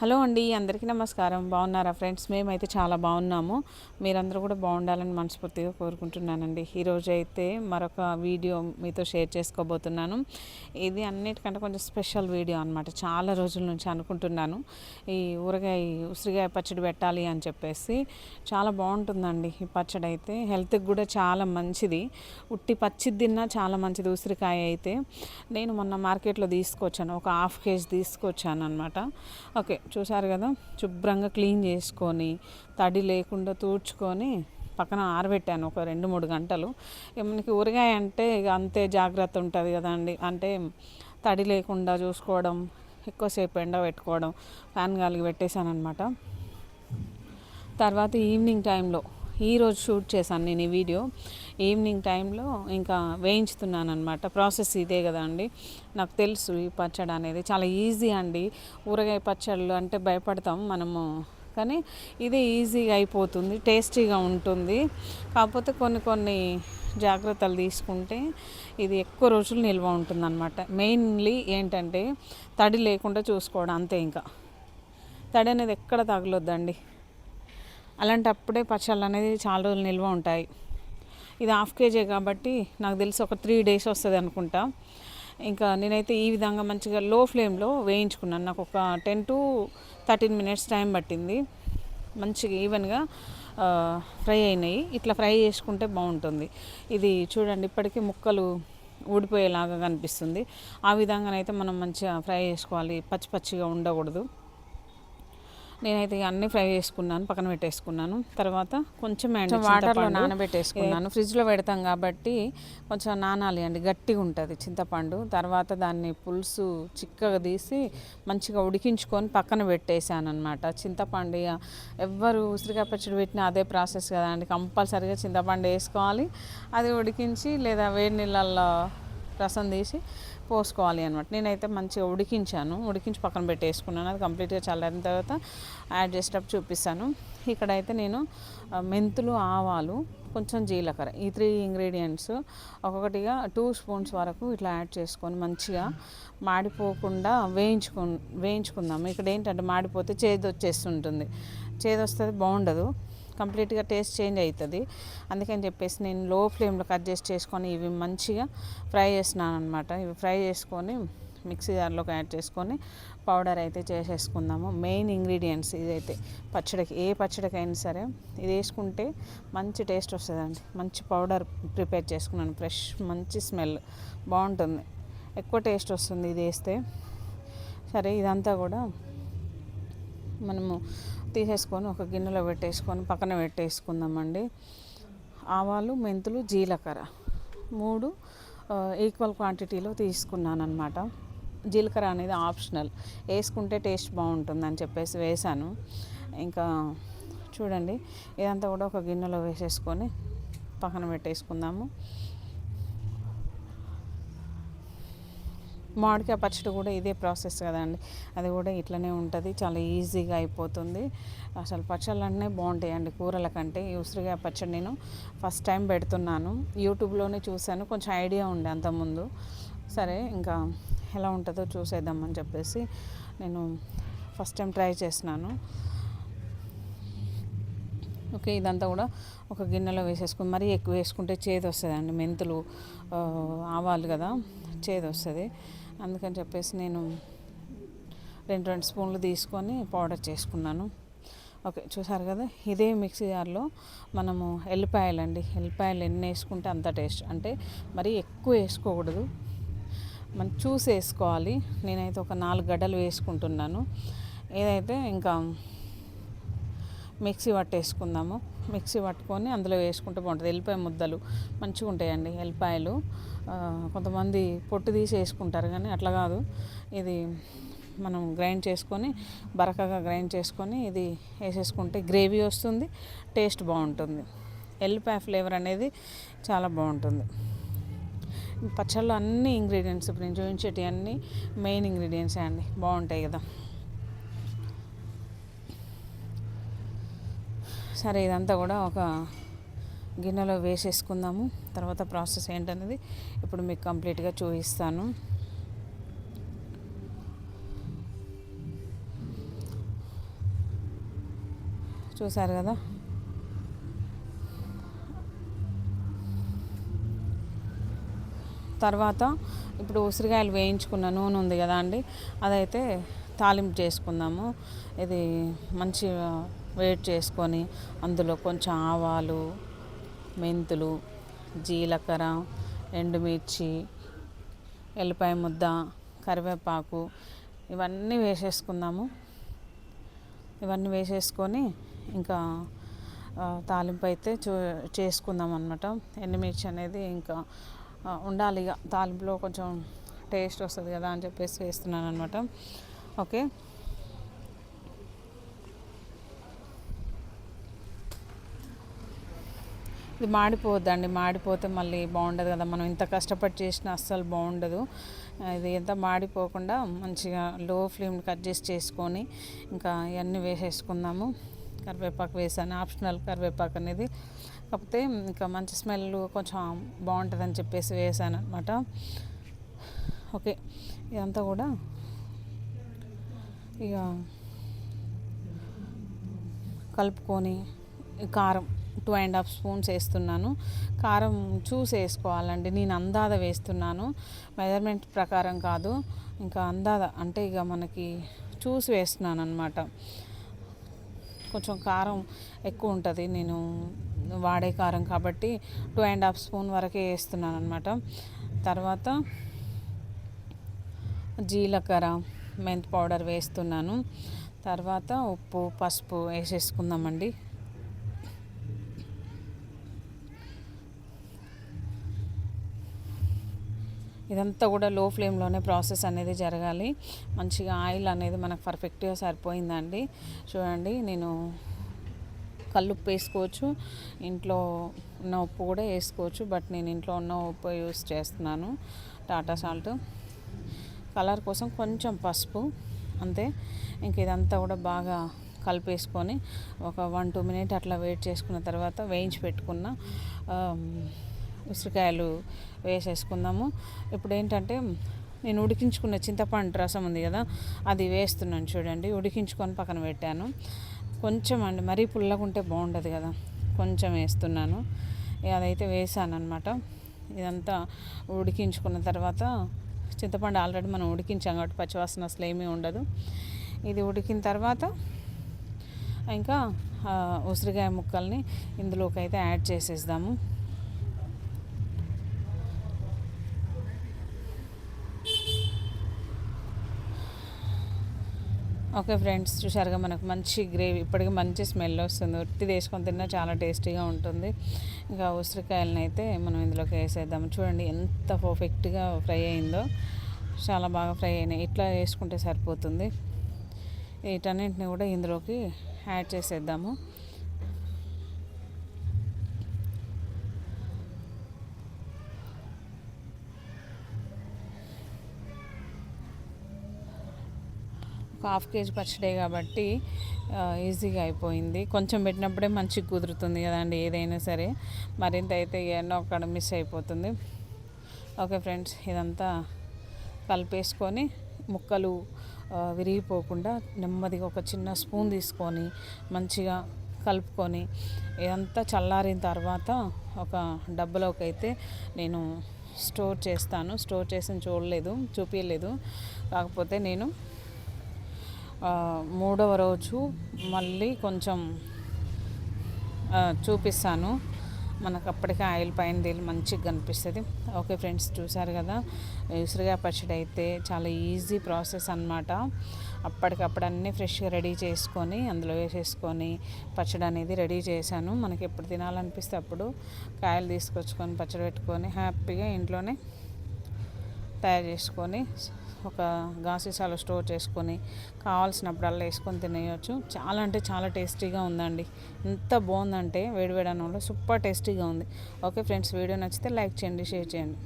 Hello అండి అందరికీ నమస్కారం. బాగున్నారా ఫ్రెండ్స్? మేమైతే చాలా బాగున్నాము. మీరందరూ కూడా బాగుండాలని మనస్ఫూర్తిగా కోరుకుంటున్నానండి. ఈరోజు అయితే మరొక వీడియో మీతో షేర్ చేసుకోబోతున్నాను. ఇది అన్నిటికంటే కొంచెం స్పెషల్ వీడియో అనమాట చాలా రోజుల నుంచి అనుకుంటున్నాను. ఈ ఊరగాయ ఉసిరిగాయ పచ్చడి పెట్టాలి అని చెప్పేసి చాలా బాగుంటుందండి ఈ పచ్చడి అయితే హెల్త్కి కూడా చాలా మంచిది. ఉట్టి పచ్చి తిన్నా చాలా మంచిది ఉసిరికాయ అయితే. నేను మొన్న మార్కెట్లో తీసుకొచ్చాను. ఒక హాఫ్ కేజీ తీసుకొచ్చాను అనమాట ఓకే చూసారు కదా? శుభ్రంగా క్లీన్ చేసుకొని తడి లేకుండా తూడ్చుకొని పక్కన ఆరబెట్టాను ఒక రెండు మూడు గంటలు. ఇక మనకి ఊరగాయ అంటే ఇక అంతే జాగ్రత్త ఉంటుంది కదండి అంటే తడి లేకుండా చూసుకోవడం ఎక్కువసేపు ఎండ పెట్టుకోవడం ఫ్యాన్ గాలికి పెట్టేశాను అనమాట తర్వాత ఈవినింగ్ టైంలో ఈరోజు షూట్ చేశాను నేను ఈ వీడియో. ఈవినింగ్ టైంలో ఇంకా వేయించుతున్నాను అనమాట ప్రాసెస్ ఇదే కదా అండి. నాకు తెలుసు ఈ పచ్చడి అనేది. చాలా ఈజీ అండి. ఊరగాయ పచ్చళ్ళు అంటే భయపడతాం మనము. కానీ ఇది ఈజీగా అయిపోతుంది టేస్టీగా ఉంటుంది. కాకపోతే కొన్ని కొన్ని జాగ్రత్తలు తీసుకుంటే ఇది ఎక్కువ రోజులు నిల్వ ఉంటుందన్నమాట. మెయిన్లీ ఏంటంటే తడి లేకుండా చూసుకోవడం అంతే ఇంకా. తడి అనేది ఎక్కడ తగలొద్దండి. అలాంటప్పుడే పచ్చళ్ళు అనేది చాలా రోజులు నిల్వ ఉంటాయి. ఇది హాఫ్ కేజీ కాబట్టి నాకు తెలిసి ఒక త్రీ డేస్ వస్తుంది అనుకుంటా. ఇంకా నేనైతే ఈ విధంగా మంచిగా లో ఫ్లేమ్లో వేయించుకున్నాను. నాకు ఒక ten to thirteen minutes time పట్టింది. మంచిగా ఈవెన్గా ఫ్రై అయినాయి. ఇట్లా ఫ్రై చేసుకుంటే బాగుంటుంది. ఇది చూడండి ఇప్పటికీ ముక్కలు ఊడిపోయేలాగా కనిపిస్తుంది. ఆ విధంగానైతే మనం మంచిగా ఫ్రై చేసుకోవాలి. పచ్చి పచ్చిగా ఉండకూడదు. నేనైతే అన్నీ ఫ్రై చేసుకున్నాను పక్కన పెట్టేసుకున్నాను. తర్వాత కొంచెం వాటర్లో నానబెట్టేసుకున్నాను. ఫ్రిడ్జ్లో పెడతాం కాబట్టి కొంచెం నానాలి అండి గట్టిగా ఉంటుంది చింతపండు. తర్వాత దాన్ని పులుసు చిక్కగా తీసి మంచిగా ఉడికించుకొని పక్కన పెట్టేశాను అనమాట చింతపండు ఎవ్వరు ఉసిరికాయ పచ్చడి పెట్టినా అదే ప్రాసెస్ కదా అండి. కంపల్సరీగా చింతపండు వేసుకోవాలి. అది ఉడికించి లేదా వేడి నీళ్ళల్లో రసం తీసి పోసుకోవాలి అనమాట నేనైతే మంచిగా ఉడికించాను. ఉడికించి పక్కన పెట్టేసుకున్నాను. అది కంప్లీట్గా చల్లారిన తర్వాత యాడ్ చేసేటప్పుడు చూపిస్తాను. ఇక్కడైతే నేను మెంతులు ఆవాలు కొంచెం జీలకర్ర ఈ త్రీ ఇంగ్రీడియంట్స్ ఒక్కొక్కటిగా టూ స్పూన్స్ వరకు ఇట్లా యాడ్ చేసుకొని మంచిగా మాడిపోకుండా వేయించుకు వేయించుకుందాము. ఇక్కడ ఏంటంటే మాడిపోతే చేదు వచ్చేస్తుంటుంది చేదు వస్తుంది బాగుండదు. కంప్లీట్గా టేస్ట్ చేంజ్ అవుతుంది అందుకని చెప్పేసి నేను లో ఫ్లేమ్లో కట్ చేసి చేసుకొని ఇవి మంచిగా ఫ్రై చేసినాను అనమాట ఇవి ఫ్రై చేసుకొని మిక్సీ జార్లోకి యాడ్ చేసుకొని పౌడర్ అయితే చేసేసుకుందాము. మెయిన్ ఇంగ్రీడియంట్స్ ఇదైతే పచ్చడికి ఏ పచ్చడికైనా సరే ఇది వేసుకుంటే మంచి టేస్ట్ వస్తుందండి. మంచి పౌడర్ ప్రిపేర్ చేసుకున్నాను. ఫ్రెష్ మంచి స్మెల్ బాగుంటుంది. ఎక్కువ టేస్ట్ వస్తుంది ఇది వేస్తే. సరే ఇదంతా కూడా మనము తీసేసుకొని ఒక గిన్నెలో పెట్టేసుకొని పక్కన పెట్టేసుకుందామండి. ఆవాలు మెంతులు జీలకర్ర మూడు ఈక్వల్ క్వాంటిటీలో తీసుకున్నాను అనమాట జీలకర్ర అనేది ఆప్షనల్. వేసుకుంటే టేస్ట్ బాగుంటుందని చెప్పేసి వేసాను ఇంకా చూడండి ఇదంతా కూడా ఒక గిన్నెలో వేసేసుకొని పక్కన పెట్టేసుకుందాము. మామిడికాయ పచ్చడి కూడా ఇదే ప్రాసెస్ కదండి. అది కూడా ఇట్లనే ఉంటుంది. చాలా ఈజీగా అయిపోతుంది. అసలు పచ్చళ్ళన్నీ బాగుంటాయండి కూరల కంటే. ఈ ఉసిరికాయ పచ్చడి నేను ఫస్ట్ టైం పెడుతున్నాను. యూట్యూబ్లోనే చూశాను. కొంచెం ఐడియా ఉండే అంతకుముందు సరే ఇంకా ఎలా ఉంటుందో చూసేద్దామని చెప్పేసి నేను ఫస్ట్ టైం ట్రై చేసినాను ఓకే ఇదంతా కూడా ఒక గిన్నెలో వేసేసుకుని మరీ ఎక్కువ వేసుకుంటే చేదు వస్తుందండి. మెంతులు ఆవాలు కదా. చేదు వస్తుంది అందుకని చెప్పేసి నేను రెండు రెండు స్పూన్లు తీసుకొని పౌడర్ చేసుకున్నాను. ఓకే చూసారు కదా? ఇదే మిక్సీ జార్లో మనము ఎల్లిపాయలు అండి ఎల్లిపాయలు ఎన్ని వేసుకుంటే అంత టేస్ట్. అంటే మరీ ఎక్కువ వేసుకోకూడదు. మనం చూసి వేసుకోవాలి. నేనైతే ఒక నాలుగు గడ్డలు వేసుకుంటున్నాను. ఏదైతే ఇంకా మిక్సీ పట్టేసుకుందాము. మిక్సీ పట్టుకొని అందులో వేసుకుంటే బాగుంటుంది. ఎల్లిపాయ ముద్దలు మంచిగా ఉంటాయండి ఎల్లిపాయలు. కొంతమంది పొట్టు తీసి వేసుకుంటారు కానీ అట్లా కాదు. ఇది మనం గ్రైండ్ చేసుకొని బరకగా గ్రైండ్ చేసుకొని ఇది వేసేసుకుంటే గ్రేవీ వస్తుంది టేస్ట్ బాగుంటుంది. ఎల్లిపాయ ఫ్లేవర్ అనేది చాలా బాగుంటుంది. పచ్చళ్ళు అన్ని ఇంగ్రీడియంట్స్ ఇప్పుడు నేను చూపించేటి అన్ని మెయిన్ ఇంగ్రీడియంట్సే అండి. బాగుంటాయి కదా. సరే ఇదంతా కూడా ఒక గిన్నెలో వేసేసుకుందాము. తర్వాత ప్రాసెస్ ఏంటనేది ఇప్పుడు మీకు కంప్లీట్గా చూపిస్తాను. చూసారు కదా? తర్వాత ఇప్పుడు ఉసిరికాయలు వేయించుకున్న నూనె ఉంది కదా అండి అదైతే తాలింపు చేసుకుందాము. ఇది మంచిగా వేడి చేసుకొని అందులో కొంచెం ఆవాలు మెంతులు జీలకర్ర ఎండుమిర్చి ఎల్లిపాయ ముద్ద కరివేపాకు ఇవన్నీ వేసేసుకుందాము. ఇవన్నీ వేసేసుకొని ఇంకా తాలింపు అయితే చూ చేసుకుందాం అనమాట ఎండుమిర్చి అనేది ఇంకా ఉండాలి ఇక. తాలింపులో కొంచెం టేస్ట్ వస్తుంది కదా అని చెప్పేసి వేస్తున్నాను అనమాట ఓకే? ఇది మాడిపోద్దండి. మాడిపోతే మళ్ళీ బాగుండదు కదా. మనం ఇంత కష్టపడి చేసినా అస్సలు బాగుండదు. ఇది ఎంత మాడిపోకుండా మంచిగా లో ఫ్లేమ్ కట్ చేసి చేసుకొని ఇంకా ఇవన్నీ వేసేసుకుందాము. కరివేపాకు వేసాను. ఆప్షనల్ కరివేపాకు అనేది. కాకపోతే ఇంకా మంచి స్మెల్ కొంచెం బాగుంటుందని చెప్పేసి వేసాను అనమాట ఓకే. ఇదంతా కూడా ఇక కలుపుకొని కారం టూ అండ్ హాఫ్ స్పూన్స్ వేస్తున్నాను. కారం చూసి వేసుకోవాలండి. నేను అందాద వేస్తున్నాను. మెజర్మెంట్ ప్రకారం కాదు. ఇంకా అందాద అంటే ఇక మనకి చూసి వేస్తున్నాను అనమాట కొంచెం కారం ఎక్కువ ఉంటుంది. నేను వాడే కారం కాబట్టి టూ అండ్ హాఫ్ స్పూన్ వరకే వేస్తున్నాను అనమాట తర్వాత జీలకర్ర మెంతి పౌడర్ వేస్తున్నాను. తర్వాత ఉప్పు పసుపు వేసేసుకుందామండి. ఇదంతా కూడా లో ఫ్లేమ్లోనే ప్రాసెస్ అనేది జరగాలి. మంచిగా ఆయిల్ అనేది మనకు పర్ఫెక్ట్గా సరిపోయిందండి. చూడండి నేను కల్లుప్పు వేసుకోవచ్చు ఇంట్లో ఉన్న ఉప్పు కూడా వేసుకోవచ్చు బట్ నేను ఇంట్లో ఉన్న ఉప్పు యూస్ చేస్తున్నాను. టాటా సాల్ట్. కలర్ కోసం కొంచెం పసుపు అంతే. ఇంక ఇదంతా కూడా బాగా కలిపేసుకొని ఒక వన్ టూ మినిట్ అట్లా వెయిట్ చేసుకున్న తర్వాత వేయించి పెట్టుకున్న ఉసిరికాయలు వేసేసుకుందాము. ఇప్పుడు ఏంటంటే నేను ఉడికించుకున్న చింతపండు రసం ఉంది కదా అది వేస్తున్నాను చూడండి. ఉడికించుకొని పక్కన పెట్టాను. కొంచెం అండి మరీ పుల్లగా ఉంటే బాగుండదు కదా. కొంచెం వేస్తున్నాను. అదైతే వేసాను అనమాట ఇదంతా ఉడికించుకున్న తర్వాత చింతపండు ఆల్రెడీ మనం ఉడికించాం కాబట్టి పచ్చివాసన అసలు ఏమీ ఉండదు. ఇది ఉడికిన తర్వాత ఇంకా ఉసిరికాయ ముక్కల్ని ఇందులోకి అయితే యాడ్ చేసేద్దాము. ఓకే ఫ్రెండ్స్ చూసారుగా మనకు మంచి గ్రేవీ ఇప్పటికీ మంచి స్మెల్ వస్తుంది. ఉట్టి వేసుకొని తిన్నా చాలా టేస్టీగా ఉంటుంది. ఇంకా ఉసిరికాయలను అయితే మనం ఇందులోకి వేసేద్దాము చూడండి ఎంత పర్ఫెక్ట్గా ఫ్రై అయిందో. చాలా బాగా ఫ్రై అయినాయి. ఇట్లా వేసుకుంటే సరిపోతుంది. వీటన్నింటిని కూడా ఇందులోకి యాడ్ చేసేద్దాము. ఒక హాఫ్ కేజీ పచ్చడే కాబట్టి ఈజీగా అయిపోయింది. కొంచెం పెట్టినప్పుడే మంచిగా కుదురుతుంది కదండి ఏదైనా సరే. మరింత అయితే ఏమన్నా ఒకడ మిస్ అయిపోతుంది. ఓకే ఫ్రెండ్స్ ఇదంతా కలిపేసుకొని ముక్కలు విరిగిపోకుండా నెమ్మదిగా ఒక చిన్న స్పూన్ తీసుకొని మంచిగా కలుపుకొని ఇదంతా చల్లారిన తర్వాత ఒక డబ్బలోకి అయితే నేను స్టోర్ చేస్తాను. స్టోర్ చేసి చూడలేదు చూపించలేదు కాకపోతే నేను మూడవ రోజు మళ్ళీ కొంచెం చూపిస్తాను. మనకు అప్పటికే ఆయిల్ పైన తేలి మంచిగా కనిపిస్తుంది. ఓకే ఫ్రెండ్స్ చూసారు కదా? ఉసిరిగా పచ్చడి అయితే చాలా ఈజీ ప్రాసెస్ అనమాట అప్పటికప్పుడు అన్నీ ఫ్రెష్గా రెడీ చేసుకొని అందులో వేసేసుకొని పచ్చడి అనేది రెడీ చేశాను. మనకి ఎప్పుడు తినాలనిపిస్తే అప్పుడు కాయలు తీసుకొచ్చుకొని పచ్చడి పెట్టుకొని హ్యాపీగా ఇంట్లోనే తయారు చేసుకొని ఒక గాసీసాలో స్టోర్ చేసుకొని కావాల్సినప్పుడల్లా వేసుకొని తినేయచ్చు. చాలా అంటే చాలా టేస్టీగా ఉందండి. ఎంత బాగుందంటే వేడివేడి అన్నంలో సూపర్ టేస్టీగా ఉంది. ఓకే ఫ్రెండ్స్ వీడియో నచ్చితే లైక్ చేయండి షేర్ చేయండి.